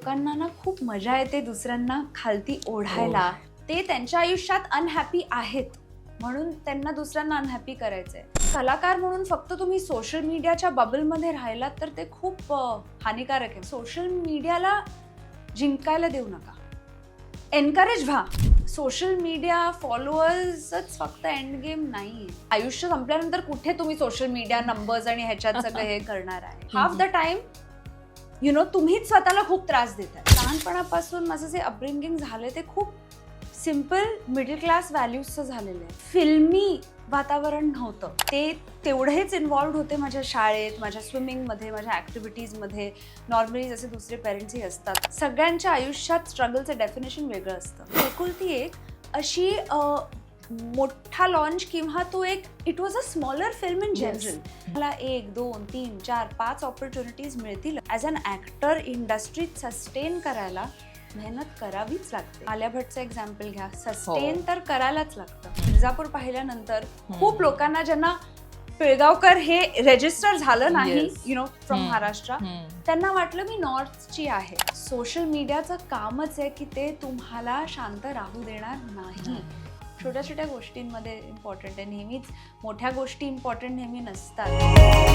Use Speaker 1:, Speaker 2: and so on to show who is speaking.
Speaker 1: लोकांना ना खूप मजा येते दुसऱ्यांना खालती ओढायला. ते त्यांच्या आयुष्यात अनहॅपी आहेत. म्हणून त्यांना दुसऱ्यांना अनहॅपी करायचंय. कलाकार म्हणून फक्त तुम्ही सोशल मीडियाच्या बबलमध्ये राहिलात तर ते खूप हानिकारक आहे. सोशल मीडियाला जिंकायला देऊ नका. एनकरेज व्हा. सोशल मीडिया फॉलोअर्सच फक्त एंड गेम नाही आयुष्य संपल्यानंतर कुठे तुम्ही सोशल मीडिया नंबर्स आणि ह्याच्यात सगळं हे करणार आहे? Half the time you know तुम्हीच स्वतःला खूप त्रास देतात लहानपणापासून माझं जे अपब्रिंगिंग झालं ते खूप सिंपल मिडल क्लास व्हॅल्यूजचं झालेलं आहे. फिल्मी वातावरण नव्हतं. ते तेवढेच इन्वॉल्ड होते माझ्या शाळेत माझ्या स्विमिंगमध्ये माझ्या ॲक्टिव्हिटीजमध्ये नॉर्मली जसे दुसरे पेरेंट्सही असतात. सगळ्यांच्या आयुष्यात स्ट्रगलचं डेफिनेशन वेगळं असतं. एकुलती एक अशी मोठा लॉन्च किंवा तो एक it was a smaller film in general मला एक दोन तीन चार पाच ऑपॉर्च्युनिटीज मिळतील. ॲज अन ॲक्टर इंडस्ट्रीत सस्टेन करायला मेहनत करावीच लागते. आलिया भटचं एक्झाम्पल घ्या. सस्टेन
Speaker 2: हो.
Speaker 1: तर करायलाच लागतं. मिर्जापूर पाहिल्यानंतर खूप लोकांना ज्यांना पिळगावकर हे रेजिस्टर झालं नाही. You know from. महाराष्ट्र. त्यांना वाटलं मी नॉर्थची आहे. सोशल मीडियाचं कामच आहे की ते तुम्हाला शांत राहू देणार नाही. छोट्या छोट्या गोष्टींमध्ये इम्पॉर्टंट आहे. नेहमीच मोठ्या गोष्टी इम्पॉर्टंट नेहमी नसतात.